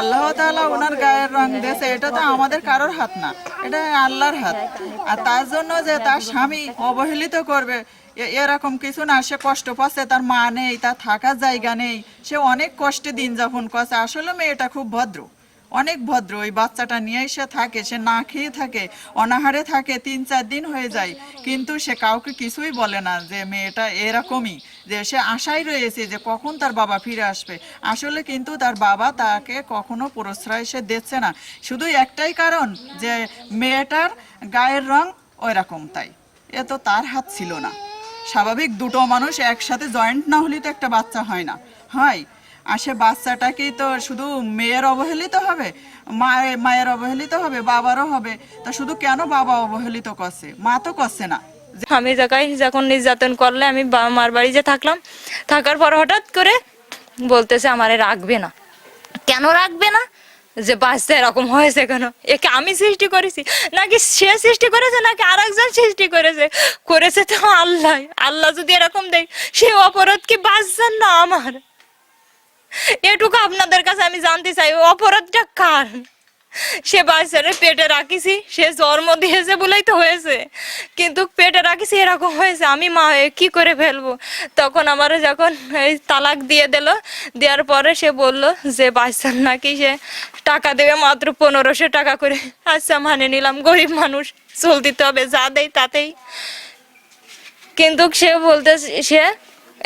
আল্লাহ তাআলা ওনার গায়ের রং দিয়েছে এটা তো আমাদের কারোর হাত না। এটা আল্লাহর হাত আর তার জন্য যে তার স্বামী অবহেলিত করবে এরকম কিছু না, সে কষ্ট পাচ্ছে, তার মা নেই তার থাকার জায়গা নেই। সে অনেক কষ্টে দিন যাপন করছে, আসলে মেয়েটা খুব ভদ্র। অনেক ভদ্র, ওই বাচ্চাটা নিয়ে সে থাকে, সে না খেয়ে থাকে, অনাহারে থাকে, তিন চার দিন হয়ে যায়। কিন্তু সে কাউকে কিছুই বলে না যে মেয়েটা এরকমই, যে সে আশায় রয়েছে যে কখন তার বাবা ফিরে আসবে। আসলে কিন্তু তার বাবা তাকে কখনো প্রশ্রয় সে দিচ্ছে না। শুধু একটাই কারণ যে মেয়েটার গায়ের রং ওই রকম তাই। এ তো তার হাত ছিল না। স্বাভাবিক দুটো মানুষ একসাথে জয়েন্ট না হলে তো একটা বাচ্চা হয় না। হয় আর সে বাচ্চাটাকেই তো শুধু মেয়ের অবহেলিত হবে মায়ের মায়ের অবহেলিত হবে, বাবারও হবে। তা শুধু কেন বাবা অবহেলিত করছে? মা তো করছে না। আমি জায়গায় যখন নির্যাতন করলে আমি বাবা মার বাড়ি যে থাকলাম, থাকার পর হঠাৎ করে বলতেছে, আমারে রাখবে না। কেন রাখবে না? যে বাচ্চা এরকম হয়েছে কেন? একে আমি সৃষ্টি করেছি? নাকি সে সৃষ্টি করেছে, নাকি আর একজন সৃষ্টি করেছে? করেছে তো আল্লাহ। আল্লাহ যদি এরকম দেয়, সে অপরাধ কি বাচ্চার না আমার? এটুকু আপনাদের কাছে আমি জানতে চাই অপরাধটা কার? সে বাচ্চারে পেটে রাখিছি, সে জন্ম দিয়েছে বলেই তো হয়েছে। কিন্তু পেটে রাখিছি এরকম হয়েছে, আমি মা হয়ে কি করে ফেলব? তখন আমার যখন এই তালাক দিয়ে দিল, দেওয়ার পরে সে বলল যে, বাচ্চার নাকি সে টাকা দেবে মাত্র পনেরোশো টাকা করে। আচ্ছা মানে নিলাম, গরিব মানুষ, চল দিতে হবে, যা দেয় তাতেই। কিন্তু সে বলতে সে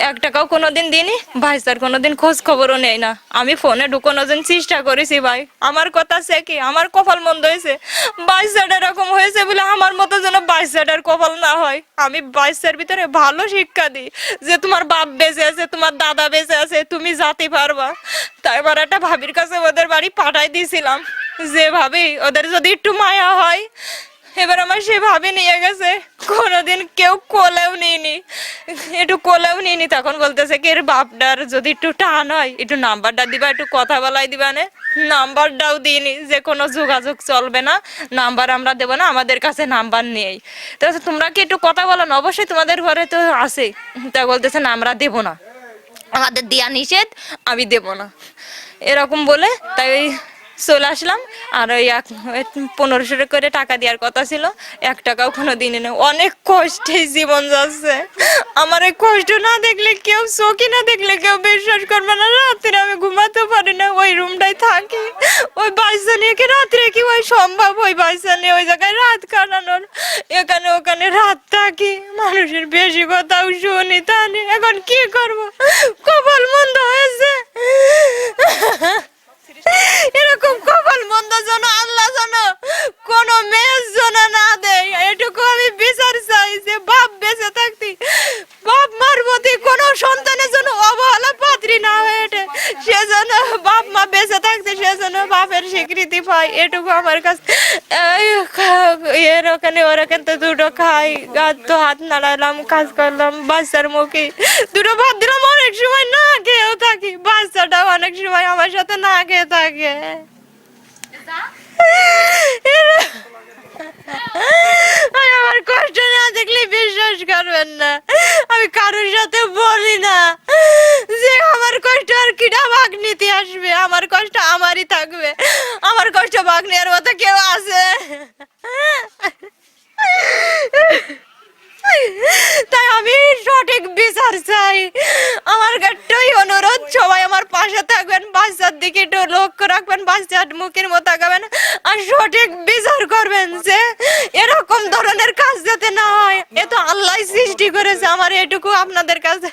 এক টাকাও কোনোদিন দিনই ভাই স্যার, কোনোদিন খোঁজ খবরও নেই না। আমি ফোনে ঢুকানোর জন্য চেষ্টা করেছি ভাই। আমার কথা সে কি? আমার কপাল মন্দ হয়েছে? বাইশাট এরকম হয়েছে বলে আমার মতো যেন বাইশাটের কপাল না হয়। আমি বাইশের ভিতরে ভালো শিক্ষা দিই। যে তোমার বাপ বেঁচে আছে, তোমার দাদা বেঁচে আছে, তুমি যাতে পারবা। তাই এবার একটা ভাবির কাছে ওদের বাড়ি পাঠাই দিয়েছিলাম। যে ভাবি ওদের যদি একটু মায়া হয়, এবার আমার সেভাবে নিয়ে গেছে। কোনোদিন কেউ কোলেও নিইনি। একটু কোলেও নিইনি, তখন বলতেছে কি, এর বাপটার যদি একটু টান হয়, একটু নাম্বারটা দিবা, একটু কথা বলাই দিবা নে। নাম্বারটাও দিইনি, যে কোনো যোগাযোগ চলবে না, নাম্বার আমরা দেবো না, আমাদের কাছে নাম্বার নেই। তো তোমরা কি একটু কথা বলো না? অবশ্যই তোমাদের ঘরে তো আছে। তা বলতেছে, না, আমরা দেবো না। আমাদের দেয়া নিষেধ, আমি দেব না। এরকম বলে, তাই চলে আসলাম। আর ওই এক পনেরোশো করে টাকা দেওয়ার কথা ছিল। এক টাকাও কোনো দিনে নেই অনেক কষ্টে জীবন যাচ্ছে। আমার এই কষ্ট না দেখলে কেউ চোখে না দেখলে কেউ বিশ্বাস করবে না। রাত্রে আমি ঘুমাতে পারি না, ওই রুমটাই থাকি। ওই বাচ্চা নিয়ে কি রাত্রে কি ওই সম্ভব? ওই বাচ্চা নিয়ে ওই জায়গায় রাত কাটানোর। এখানে ওখানে রাত থাকি। মানুষের বেশি কথাও শুনি তা নিয়ে এখন কি করব? কপাল মন্দ হয়েছে এরকম কপাল মন্দ যেন আল্লাহ যেন কোন মেয়ের জন্য না দেয় এটুকু আমি বিচার চাই যে বাপ বেঁচে থাকতি বাপ মার প্রতি কোনো সন্তানের জন্য অবহেলা পাত্রী না হয়ে ওঠে সেজন্য বাপ মা বেঁচে থাকতে সেজন্য বাপের স্বীকৃতি পায় এটুকু আমার কাছে এই খা- এর ওখানে ওর ওখান তো দুটো খাই। গাছ তো হাত নাড়ালাম, কাজ করলাম, বাচ্চার মুখে। দুটো ভাত দিলাম, অনেক সময় না খেয়েও থাকি। বাচ্চাটাও অনেক সময় আমার সাথে না খেয়ে থাকে। আমার কষ্ট না দেখলে বিশ্বাস করবেন না। আমি কারোর সাথে বলি না। যে আমার কষ্ট আর কিটা ভাগ নিতে আসবে? আমার কষ্ট আমারই থাকবে। আমার কষ্ট ভাগ নেওয়ার মতো কেউ আছে তাই আমি সঠিক বিচার চাই আমার একটাই অনুরোধ, সবাই আমার পাশে থাকবেন, বাচ্চার দিকে একটু লক্ষ্য রাখবেন, বাচ্চার মুখের মতো তাকাবেন আর সঠিক বিচার করবেন যে এরকম ধরনের কাজ যাতে না হয়। এ তো আল্লাহ সৃষ্টি করেছে, আমার এটুকু আপনাদের কাছে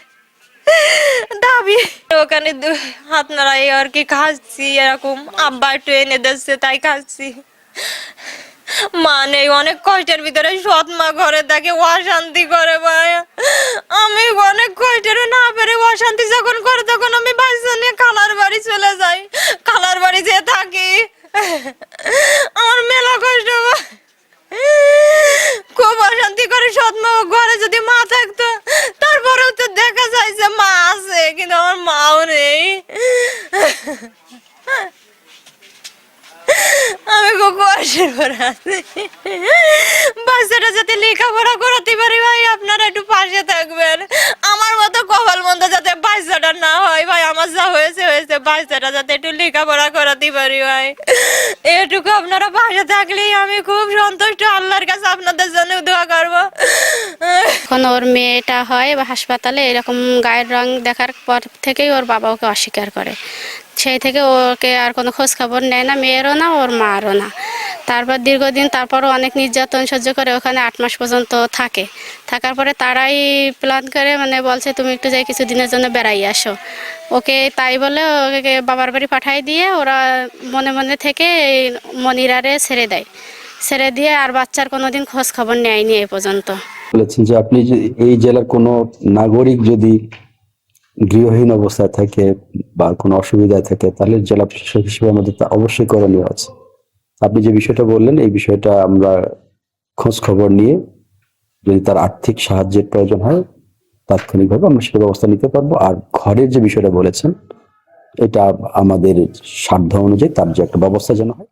দাবি। ওখানে হাত নাড়াই আর কি খাচ্ছি, এরকম আব্বা একটু এনে দিচ্ছে, তাই খাচ্ছি। মা নেই অনেক কষ্টের ভিতরে সৎ মা ঘরে থাকে, অশান্তি করে ভাই। আমি অনেক কষ্টের না পেরে অশান্তি যখন করে, তখন আমি বাচ্চা নিয়ে খালার বাড়ি চলে যাই। খালার বাড়ি যেয়ে থাকি। আমার মেলা কষ্ট খুব অশান্তি করে সৎ মা ঘরে যদি মা থাকতো, তারপরেও তো দেখা যায় যে মা আছে, কিন্তু আমার মাও নেই। আছে বাচ্চাটা যাতে লেখাপড়া করাতে পারি ভাই, আপনারা একটু পাশে থাকবেন। আমার মতো কপাল মন্দ যাতে বাচ্চাটা না হয় ভাই, আমার যা হয়েছে হয়েছে। বাচ্চাটা যাতে একটু লেখাপড়া করাতে পারি ভাই। এটুকু আপনারা পাশে থাকলেই আমি খুব সন্তুষ্ট। আল্লাহর কাছে আপনাদের জন্য দোয়া করব। যখন ওর মেয়েটা হয় হাসপাতালে, এরকম গায়ের রং দেখার পর থেকেই ওর বাবা ওকে অস্বীকার করে। সেই থেকে ওকে আর কোনো খোঁজ খবর নেয় না, মেয়েরও না, ওর মারও না। তারপর দীর্ঘদিন তারপরও অনেক নির্যাতন সহ্য করে ওখানে আট মাস পর্যন্ত থাকে। থাকার পরে তারাই প্ল্যান করে মানে বলছে, তুমি একটু যাই কিছু দিনের জন্য বেড়াই আসো। ওকে তাই বলে ওকে বাবার বাড়ি পাঠাই দিয়ে ওরা মনে মনে থেকে এই মনিরারে ছেড়ে দেয়। ছেড়ে দিয়ে আর বাচ্চার কোনোদিন খোঁজ খবর নেয়নি এই পর্যন্ত। বলেছেন যে আপনি এই জেলার কোনো নাগরিক যদি গৃহহীন অবস্থায় থাকে বা কোনো অসুবিধায় থাকে, তাহলে জেলা প্রশাসক হিসেবে আমাদের তা অবশ্যই করণীয় আছে। আপনি যে বিষয়টা বললেন, এই বিষয়টা আমরা খোঁজ খবর নিয়ে যদি তার আর্থিক সাহায্যের প্রয়োজন হয়, তাৎক্ষণিকভাবে আমরা সেটা ব্যবস্থা নিতে পারব। আর ঘরের যে বিষয়টা বলেছেন, এটা আমাদের সাধ্য অনুযায়ী তার যে একটা ব্যবস্থা যেন হয়।